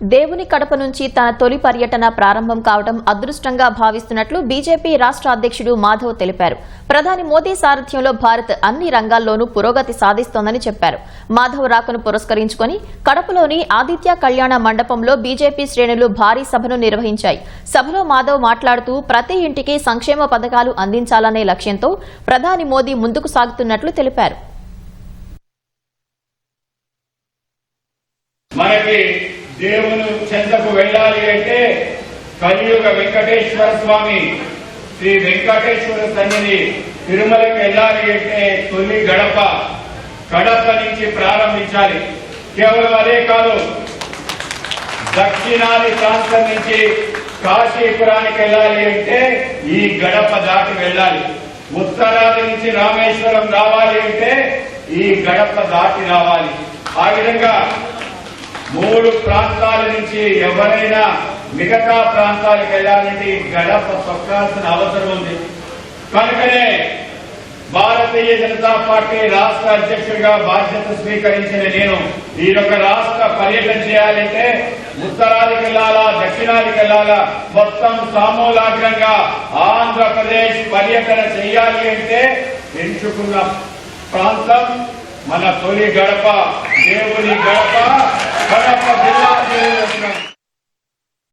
దేవుని కడప నుంచి తన తొలి పర్యటన ప్రారంభం కావడం అదృష్టంగా భావిస్తున్నట్లు బీజేపీ రాష్ట్ర అధ్యక్షుడు మాధవ్ తెలిపారు. ప్రధాని మోదీ సారథ్యంలో భారత్ అన్ని రంగాల్లోనూ పురోగతి సాధిస్తోందని చెప్పారు. మాధవ్ రాకను పురస్కరించుకొని కడపలోని ఆదిత్య కళ్యాణ మండపంలో బీజేపీ శ్రేణులు భారీ సభను నిర్వహించాయి. సభలో మాధవ్ మాట్లాడుతూ ప్రతి ఇంటికి సంక్షేమ పథకాలు అందించాలనే లక్ష్యంతో ప్రధాని మోదీ ముందుకు సాగుతున్నట్లు తెలిపారు. మనకి దేవుని చెంతకు వెళ్ళాలి అంటే కలియుగ వెంకటేశ్వర స్వామి శ్రీ వెంకటేశ్వర సన్నిధి తిరుమలకి వెళ్ళాలి అంటే తొలి గడప గడప నుంచి ప్రారంభించాలి. కేవలం అదే కాదు దక్షిణాది ప్రాంతం నుంచి కాశీపురానికి వెళ్ళాలి అంటే ఈ గడప దాటి వెళ్ళాలి. ఉత్తరాది నుంచి రామేశ్వరం రావాలి అంటే ఈ గడప దాటి రావాలి. ఆ విధంగా మూడు ప్రాంతాల నుంచి ఎవరైనా మిగతా ప్రాంతాలకు వెళ్ళాలంటే ఈ గడప తొక్కాల్సిన అవసరం ఉంది. కనుకనే భారతీయ జనతా పార్టీ రాష్ట్ర అధ్యక్షుడిగా బాధ్యత స్వీకరించిన నేను ఈ యొక్క రాష్ట్ర పర్యటన చేయాలంటే ఉత్తరాదికి వెళ్ళాలా దక్షిణాదికి వెళ్ళాలా మొత్తం సామూలాగ్రంగా ఆంధ్రప్రదేశ్ పర్యటన చేయాలి అంటే ఎంచుకున్న ప్రాంతం మన తొలి గడప దేవుని గడప. కడప జిల్లా దేవుని